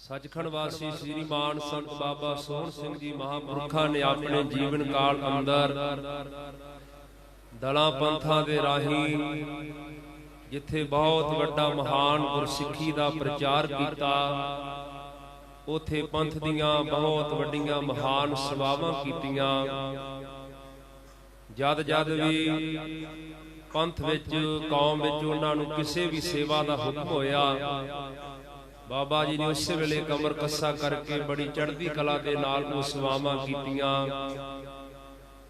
ਸੱਚਖੰਡ ਵਾਸੀ ਸ੍ਰੀ ਮਾਨ ਸੰਤ ਬਾਬਾ ਸੋਹਣ ਸਿੰਘ ਜੀ ਮਹਾਂਪੁਰਖਾਂ ਨੇ ਆਪਣੇ ਜੀਵਨ ਕਾਲ ਅੰਦਰ ਦਲਾਂ ਪੰਥਾਂ ਦੇ ਰਾਹੀਂ ਜਿੱਥੇ ਬਹੁਤ ਵੱਡਾ ਮਹਾਨ ਗੁਰਸਿੱਖੀ ਦਾ ਪ੍ਰਚਾਰ ਕੀਤਾ ਉਥੇ ਪੰਥ ਦੀਆਂ ਬਹੁਤ ਵੱਡੀਆਂ ਮਹਾਨ ਸੇਵਾਵਾਂ ਕੀਤੀਆਂ। ਜਦ ਜਦ ਵੀ ਪੰਥ ਵਿੱਚ ਕੌਮ ਵਿੱਚ ਉਹਨਾਂ ਨੂੰ ਕਿਸੇ ਵੀ ਸੇਵਾ ਦਾ ਹੁਕਮ ਹੋਇਆ ਬਾਬਾ ਜੀ ਨੇ ਉਸੇ ਵੇਲੇ ਕਮਰ ਕੱਸਾ ਕਰਕੇ ਬੜੀ ਚੜ੍ਹਦੀ ਕਲਾ ਦੇ ਨਾਲ ਉਹ ਸੇਵਾਵਾਂ ਕੀਤੀਆਂ।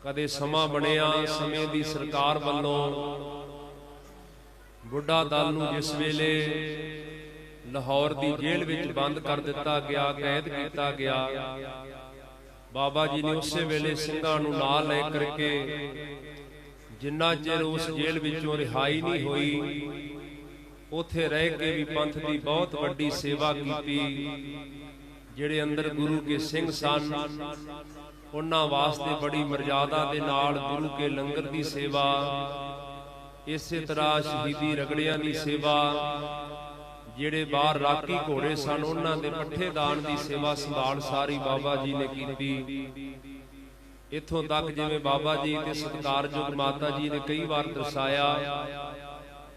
ਕਦੇ ਸਮਾਂ ਬਣਿਆ ਸਮੇਂ ਦੀ ਸਰਕਾਰ ਵੱਲੋਂ। ਬੁੱਢਾ ਦਲ ਨੂੰ ਜਿਸ ਵੇਲੇ ਲਾਹੌਰ ਦੀ ਜੇਲ੍ਹ ਵਿੱਚ ਬੰਦ ਕਰ ਦਿੱਤਾ ਗਿਆ, ਕੈਦ ਕੀਤਾ ਗਿਆ, ਬਾਬਾ ਜੀ ਨੇ ਉਸੇ ਵੇਲੇ ਸਿੰਘਾਂ ਨੂੰ ਨਾਲ ਲੈ ਕਰਕੇ ਜਿੰਨਾ ਚਿਰ ਉਸ ਜੇਲ੍ਹ ਵਿੱਚੋਂ ਰਿਹਾਈ ਨਹੀਂ ਹੋਈ ਉਥੇ ਰਹਿ ਕੇ ਵੀ ਪੰਥ ਦੀ ਬਹੁਤ ਵੱਡੀ ਸੇਵਾ ਕੀਤੀ, ਜਿਹੜੇ ਅੰਦਰ ਗੁਰੂ ਕੇ ਸਿੰਘ ਸਨ, ਉਹਨਾਂ ਵਾਸਤੇ ਬੜੀ ਮਰਜ਼ਾਦਾ ਦੇ ਨਾਲ ਗੁਰੂ ਕੇ ਲੰਗਰ ਦੀ ਸੇਵਾ, ਇਸੇ ਤਰ੍ਹਾਂ ਸ਼ਹੀਦੀ ਰਗੜਿਆਂ ਦੀ ਸੇਵਾ, ਜਿਹੜੇ ਬਾਹਰ ਰਾਕੀ ਘੋੜੇ ਸਨ, ਉਹਨਾਂ ਦੇ ਪੱਠੇ ਦਾਨ ਦੀ ਸੇਵਾ ਸੰਭਾਲ ਸਾਰੀ ਬਾਬਾ ਜੀ ਨੇ ਕੀਤੀ। ਇੱਥੋਂ ਤੱਕ ਜਿਵੇਂ ਬਾਬਾ ਜੀ ਤੇ ਸਤਿਕਾਰਯੋਗ ਮਾਤਾ ਜੀ ਨੇ ਕਈ ਵਾਰ ਦਰਸਾਇਆ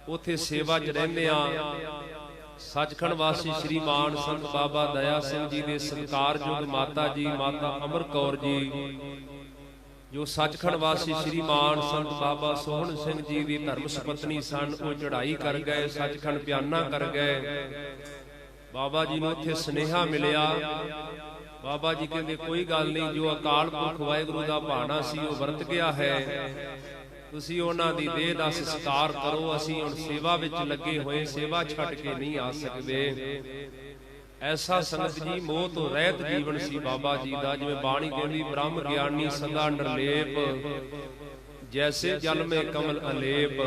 ਉਥੇ ਸੇਵਾ 'ਚ ਰਹਿੰਦੇ ਆ ਸੱਚਖੰਡ ਵਾਸੀ ਸ੍ਰੀ ਮਾਨ ਸੰਤ ਬਾਬਾ ਦਇਆ ਸਿੰਘ ਜੀ ਦੇ ਸਤਿਕਾਰਯੋਗ ਮਾਤਾ ਜੀ, ਮਾਤਾ ਅਮਰ ਕੌਰ ਜੀ, ਜੋ ਸੱਚਖੰਡ ਵਾਸੀ ਸ੍ਰੀ ਮਾਨ ਸੰਤ ਬਾਬਾ ਸੋਹਣ ਸਿੰਘ ਜੀ ਦੀ ਧਰਮ ਸੁਪਤਨੀ ਸਨ, ਉਹ ਚੜ੍ਹਾਈ ਕਰ ਗਏ, ਸੱਚਖੰਡ ਪਿਆਨਾ ਕਰ ਗਏ। ਬਾਬਾ ਜੀ ਨੂੰ ਇੱਥੇ ਸਨੇਹਾ ਮਿਲਿਆ। ਬਾਬਾ ਜੀ ਕਹਿੰਦੇ, ਕੋਈ ਗੱਲ ਨਹੀਂ, ਜੋ ਅਕਾਲ ਪੁਰਖ ਵਾਹਿਗੁਰੂ ਦਾ ਭਾਣਾ ਸੀ, ਉਹ ਵਰਤ ਗਿਆ ਹੈ। ਤੁਸੀਂ ਉਹਨਾਂ ਦੀ ਦੇਹ ਦਾ ਸੰਸਕਾਰ ਕਰੋ, ਅਸੀਂ ਹੁਣ ਸੇਵਾ ਵਿੱਚ ਲੱਗੇ ਹੋਏ, ਸੇਵਾ ਛੱਡ ਕੇ ਨਹੀਂ ਆ ਸਕਦੇ। ਐਸਾ ਸੰਗਤ ਜੀ ਮੋਹ ਤੋਂ ਰਹਿਤ ਜੀਵਨ ਸੀ ਬਾਬਾ ਜੀ ਦਾ, ਜਿਵੇਂ ਬਾਣੀ ਕਹਿੰਦੀ, ਬ੍ਰਹਮ ਗਿਆਨੀ ਸਦਾ ਨਿਰਲੇਪ, ਜੈਸੇ ਜਲ ਮੇ ਕਮਲ ਅਲੇਪ।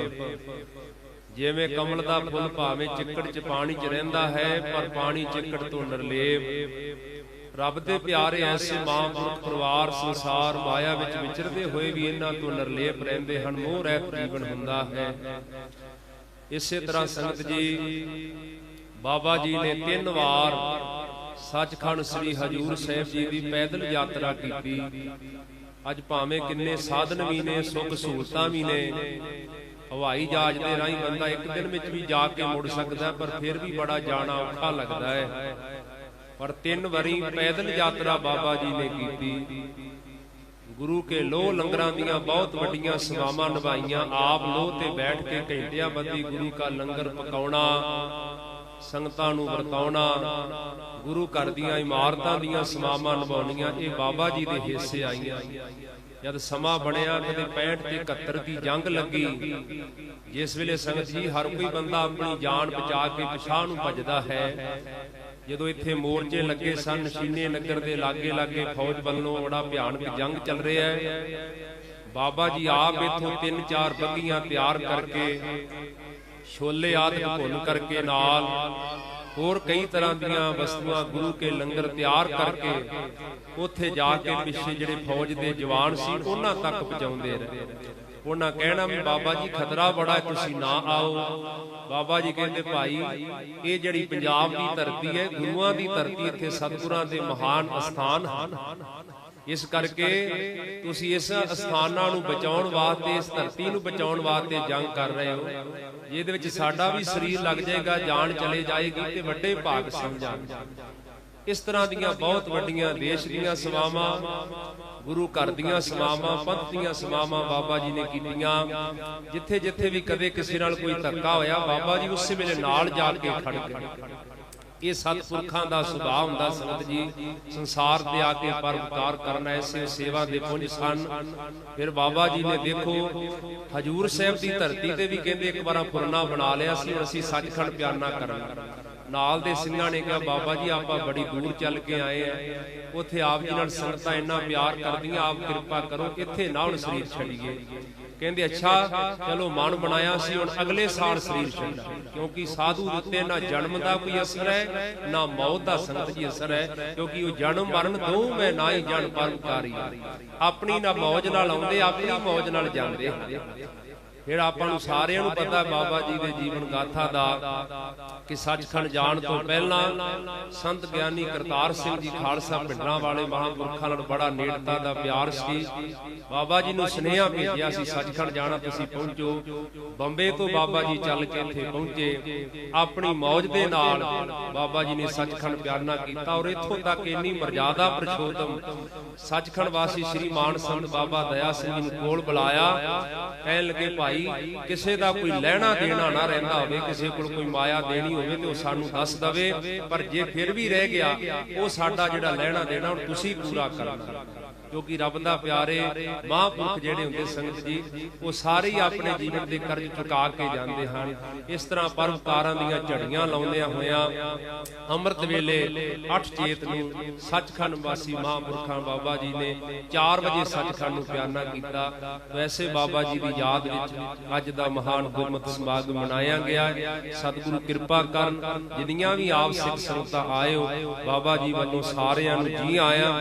ਜਿਵੇਂ ਕਮਲ ਦਾ ਫੁੱਲ ਭਾਵੇਂ ਚਿੱਕੜ 'ਚ ਪਾਣੀ 'ਚ ਰਹਿੰਦਾ ਹੈ, ਪਰ ਪਾਣੀ ਚਿੱਕੜ ਤੋਂ ਨਿਰਲੇਪ। ਰੱਬ ਦੇ ਪਿਆਰੇ ਐਸੇ ਮਹਾਂਪੁਰਖ ਪਰਿਵਾਰ, ਸੰਸਾਰ ਮਾਇਆ ਵਿੱਚ ਵਿਚਰਦੇ ਹੋਏ ਵੀ ਇਹਨਾਂ ਤੋਂ ਨਿਰਲੇਪ ਰਹਿੰਦੇ ਹਨ, ਮੋਹ ਰਹਿਤ ਜੀਵਨ ਹੁੰਦਾ ਹੈ। ਇਸੇ ਤਰ੍ਹਾਂ ਸੰਗਤ ਜੀ, ਬਾਬਾ ਜੀ ਨੇ ਤਿੰਨ ਵਾਰ ਸੱਚਖੰਡ ਸ੍ਰੀ ਹਜੂਰ ਸਾਹਿਬ ਜੀ ਦੀ ਪੈਦਲ ਯਾਤਰਾ ਕੀਤੀ। ਅੱਜ ਭਾਵੇਂ ਕਿੰਨੇ ਸਾਧਨ ਵੀ ਨੇ, ਸੁੱਖ ਸਹੂਲਤਾਂ ਵੀ ਨੇ ਹਵਾਈ ਜਹਾਜ਼ ਦੇ ਰਾਹੀਂ ਬੰਦਾ ਇੱਕ ਦਿਨ ਵਿੱਚ ਵੀ ਜਾ ਕੇ ਮੁੜ ਸਕਦਾ, ਪਰ ਫਿਰ ਵੀ ਬੜਾ ਜਾਣਾ ਔਖਾ ਲੱਗਦਾ ਹੈ। ਪਰ ਤਿੰਨ ਵਾਰੀ ਪੈਦਲ ਯਾਤਰਾ ਬਾਬਾ ਜੀ ਨੇ ਕੀਤੀ। ਗੁਰੂ ਕੇ ਲੋਹ ਲੰਗਰਾਂ ਦੀਆਂ ਬਹੁਤ ਵੱਡੀਆਂ ਸੇਵਾਵਾਂ ਨਿਭਾਈਆਂ। ਆਪ ਲੋਹ ਤੇ ਬੈਠ ਕੇ ਘੰਟਿਆਂ ਬੱਧੀ ਗੁਰੂ ਕਾ ਲੰਗਰ ਪਕਾਉਣਾ, ਸੰਗਤਾਂ ਨੂੰ ਵਰਤਾਉਣਾ, ਗੁਰੂ ਘਰ ਦੀਆਂ ਇਮਾਰਤਾਂ ਦੀਆਂ ਸੇਵਾਵਾਂ ਨਿਭਾਉਣੀਆਂ, ਇਹ ਬਾਬਾ ਜੀ ਦੇ ਹਿੱਸੇ ਆਈਆਂ। ਜਦ ਸਮਾਂ ਬਣਿਆ ਕਦੇ 65 ਤੇ 71 ਦੀ ਜੰਗ ਲੱਗੀ। ਜਿਸ ਵੇਲੇ ਸੰਗਤ ਜੀ, ਹਰ ਕੋਈ ਬੰਦਾ ਆਪਣੀ ਜਾਨ ਬਚਾ ਕੇ ਪਿਛਾਹ ਨੂੰ ਭੱਜਦਾ ਹੈ। ਜਦੋਂ ਇੱਥੇ ਮੋਰਚੇ ਲੱਗੇ ਸਨ ਨਸ਼ੀਨੇ ਨਗਰ ਦੇ ਲਾਗੇ ਲਾਗੇ ਫੌਜ ਵੱਲੋਂ ਬੜਾ ਭਿਆਨਕ ਜੰਗ ਚੱਲ ਰਿਹਾ ਹੈ। ਬਾਬਾ ਜੀ ਆਪ ਇੱਥੋਂ ਤਿੰਨ ਚਾਰ ਬੱਗੀਆਂ ਤਿਆਰ ਕਰਕੇ, ਛੋਲੇ ਆਦਿ ਭੁੰਨ ਕਰਕੇ ਨਾਲ ਹੋਰ ਕਈ ਤਰ੍ਹਾਂ ਦੀਆਂ ਵਸਤੂਆਂ ਗੁਰੂ ਕੇ ਲੰਗਰ ਤਿਆਰ ਕਰਕੇ ਉੱਥੇ ਜਾ ਕੇ ਪਿੱਛੇ ਜਿਹੜੇ ਫੌਜ ਦੇ ਜਵਾਨ ਸੀ, ਉਹਨਾਂ ਤੱਕ ਪਹੁੰਚਾਉਂਦੇ ਰਹੇ। ਉਹਨਾਂ ਕਹਿਣਾ ਵੀ, ਬਾਬਾ ਜੀ, ਖਤਰਾ ਬੜਾ, ਤੁਸੀਂ ਨਾ ਆਓ। ਬਾਬਾ ਜੀ ਕਹਿੰਦੇ, ਭਾਈ, ਇਹ ਜਿਹੜੀ ਪੰਜਾਬ ਦੀ ਧਰਤੀ ਹੈ, ਗੁਰੂਆਂ ਦੀ ਧਰਤੀ ਇੱਥੇ ਸਤਿਗੁਰਾਂ ਦੇ ਮਹਾਨ ਅਸਥਾਨ ਹਨ। ਇਸ ਕਰਕੇ ਤੁਸੀਂ ਇਸ ਅਸਥਾਨਾਂ ਨੂੰ ਬਚਾਉਣ ਵਾਸਤੇ, ਇਸ ਧਰਤੀ ਨੂੰ ਬਚਾਉਣ ਵਾਸਤੇ ਜੰਗ ਕਰ ਰਹੇ ਹੋ। ਜਿਹਦੇ ਵਿੱਚ ਸਾਡਾ ਵੀ ਸਰੀਰ ਲੱਗ ਜਾਏਗਾ, ਜਾਨ ਚਲੇ ਜਾਏਗੀ ਤੇ ਵੱਡੇ ਭਾਗ ਸਮਝਾਂਗੇ ਇਸ ਤਰ੍ਹਾਂ ਦੀਆਂ ਬਹੁਤ ਵੱਡੀਆਂ ਦੇਸ਼ ਦੀਆਂ ਸੇਵਾਵਾਂ ਗੁਰੂ ਘਰ ਦੀਆਂ ਸੇਵਾਵਾਂ ਪੰਥ ਦੀਆਂ ਸੇਵਾਵਾਂ ਬਾਬਾ ਜੀ ਨੇ ਕੀਤੀਆਂ। ਜਿੱਥੇ ਜਿੱਥੇ ਵੀ ਕਦੇ ਕਿਸੇ ਨਾਲ ਕੋਈ ਧੱਕਾ ਹੋਇਆ, ਬਾਬਾ ਜੀ ਉਸੇ ਵੇਲੇ ਨਾਲ ਜਾ ਕੇ ਖੜ ਗਏ। ਇਹ ਸਤਪੁਰਖਾਂ ਦਾ ਸੁਭਾਅ ਹੁੰਦਾ ਸੰਗਤ ਜੀ। ਸੰਸਾਰ ਤੇ ਆ ਕੇ ਪਰਉਪਕਾਰ ਕਰਨ ਐਸੇ ਸੇਵਾ ਦੇ ਪੁੰਜ ਸਨ। ਫਿਰ ਬਾਬਾ ਜੀ ਨੇ ਦੇਖੋ, ਹਜੂਰ ਸਾਹਿਬ ਦੀ ਧਰਤੀ ਤੇ ਵੀ ਕਹਿੰਦੇ ਇੱਕ ਵਾਰਾਂ ਪੁਰਨਾ ਬਣਾ ਲਿਆ ਸੀ ਅਸੀਂ ਸੱਚਖੰਡ ਪਿਆਰਨਾ ਕਰਨਾ। ਨਾਲ ਦੇ ਸਿੰਘਾਂ ਨੇ ਕਿਹਾ, ਬਾਬਾ ਜੀ, ਆਪਾਂ ਬੜੀ ਦੂਰ ਚੱਲ ਕੇ ਆਏ ਆ। ਉੱਥੇ ਆਪ ਜੀ ਨਾਲ ਸੰਗਤਾਂ ਇੰਨਾ ਪਿਆਰ ਕਰਦੀਆਂ, ਆਪ ਕਿਰਪਾ ਕਰੋ, ਇੱਥੇ ਨਾ ਹੁਣ ਸਰੀਰ ਛੱਡੀਏ। ਕਹਿੰਦੇ, ਅੱਛਾ, ਚਲੋ ਮਨ ਬਣਾਇਆ ਸੀ, ਹੁਣ ਅਗਲੇ ਸਾਲ ਸਰੀਰ ਛੱਡਣਾ ਕਿਉਂਕਿ ਸਾਧੂ ਦੇ ਉੱਤੇ ਨਾ ਜਨਮ ਦਾ ਕੋਈ ਅਸਰ ਹੈ, ਨਾ ਮੌਤ ਦਾ ਸੰਗਤ ਜੀ ਅਸਰ ਹੈ, ਕਿਉਂਕਿ ਉਹ ਜਨਮ ਮਰਨ ਦੋ ਮੈਂ ਨਾ ਹੀ ਜਨ ਪਰਮਕਾਰੀ ਆਪਣੀ ਨਾ ਮੌਜ ਨਾਲ ਆਉਂਦੇ, ਆਪਣੀ ਮੌਜ ਨਾਲ ਜਾਂਦੇ ਜਿਹੜਾ ਆਪਾਂ ਨੂੰ ਸਾਰਿਆਂ ਨੂੰ ਪਤਾ ਬਾਬਾ ਜੀ ਦੇ ਜੀਵਨ ਗਾਥਾ ਦਾ ਕਿ ਸੱਚਖੰਡ ਜਾਣ ਤੋਂ ਪਹਿਲਾਂ ਸੰਤ ਗਿਆਨੀ ਕਰਤਾਰ ਸਿੰਘ ਜੀ ਖਾਲਸਾ ਪਿੰਡਰਾਂ ਵਾਲੇ ਮਹਾਂਪੁਰਖਾਂ ਨਾਲ ਬੜਾ ਨੇੜਤਾ ਦਾ ਪਿਆਰ ਸੀ। ਬਾਬਾ ਜੀ ਨੂੰ ਸੁਨੇਹਾ ਭੇਜਿਆ ਸੀ, ਸੱਚਖੰਡ ਜਾਣਾ ਤੁਸੀਂ ਪਹੁੰਚੋ। ਬੰਬੇ ਤੋਂ ਬਾਬਾ ਜੀ ਚੱਲ ਕੇ ਇੱਥੇ ਪਹੁੰਚੇ। ਆਪਣੀ ਮੌਜ ਦੇ ਨਾਲ ਬਾਬਾ ਜੀ ਨੇ ਸੱਚਖੰਡ ਬਿਆਨਾ ਕੀਤਾ ਔਰ ਇੱਥੋਂ ਤੱਕ ਇੰਨੀ ਮਰਜ਼ਾਦਾ ਪ੍ਰਸ਼ੋਤਮ ਸੱਚਖੰਡ ਵਾਸੀ ਸ੍ਰੀ ਮਾਨ ਸੰਤ ਬਾਬਾ ਦਇਆ ਸਿੰਘ ਨੂੰ ਕੋਲ ਬੁਲਾਇਆ। ਕਹਿਣ ਲੱਗੇ, ਭਾਈ ਕਿਸੇ ਦਾ ਕੋਈ ਲੈਣਾ ਦੇਣਾ ਨਾ ਰਹਿੰਦਾ ਹੋਵੇ, ਕਿਸੇ ਕੋਲ ਕੋਈ ਮਾਇਆ ਦੇਣੀ ਹੋਵੇ ਤੇ ਉਹ ਸਾਨੂੰ ਦੱਸ ਦਵੇ। ਪਰ ਜੇ ਫਿਰ ਵੀ ਰਹਿ ਗਿਆ, ਉਹ ਸਾਡਾ ਜਿਹੜਾ ਲੈਣਾ ਦੇਣਾ ਉਹ ਤੁਸੀਂ ਪੂਰਾ ਕਰਨਾ। ਕਿਉਂਕਿ ਰੱਬ ਦਾ ਪਿਆਰੇ ਮਹਾਂਪੁਰਖ ਜਿਹੜੇ ਹੁੰਦੇ ਸੰਗਤ ਜੀ, ਉਹ ਸਾਰੇ ਹੀ ਆਪਣੇ ਜੀਵਨ ਦੇ ਕਰਜ਼ ਚੁਕਾ ਕੇ ਜਾਂਦੇ ਹਨ। ਇਸ ਤਰ੍ਹਾਂ ਪਰਮਕਾਰਾਂ ਦੀਆਂ ਝੜੀਆਂ ਲਾਉਂਦਿਆਂ ਹੋਇਆਂ ਅੰਮ੍ਰਿਤ ਵੇਲੇ 8 ਚੇਤ ਨੂੰ ਸੱਚਖੰਡ ਵਾਸੀ ਮਹਾਂਪੁਰਖਾਂ ਬਾਬਾ ਜੀ ਨੇ 4 ਵਜੇ ਸੱਚਖੰਡ ਨੂੰ ਪਿਆਨਾ ਕੀਤਾ। ਵੈਸੇ ਬਾਬਾ ਜੀ ਦੀ ਯਾਦ ਵਿੱਚ ਅੱਜ ਦਾ ਮਹਾਨ ਗੁਰਮਤਿ ਸਮਾਗਮ ਮਨਾਇਆ ਗਿਆ। ਸਤਿਗੁਰੂ ਕਿਰਪਾ ਕਰਨ, ਜਿੰਨੀਆਂ ਵੀ ਆਪ ਸਿੱਖ ਸੰਗਤਾਂ ਆਇਓ ਬਾਬਾ ਜੀ ਵੱਲੋਂ ਸਾਰਿਆਂ ਨੂੰ ਜੀ ਆਇਆਂ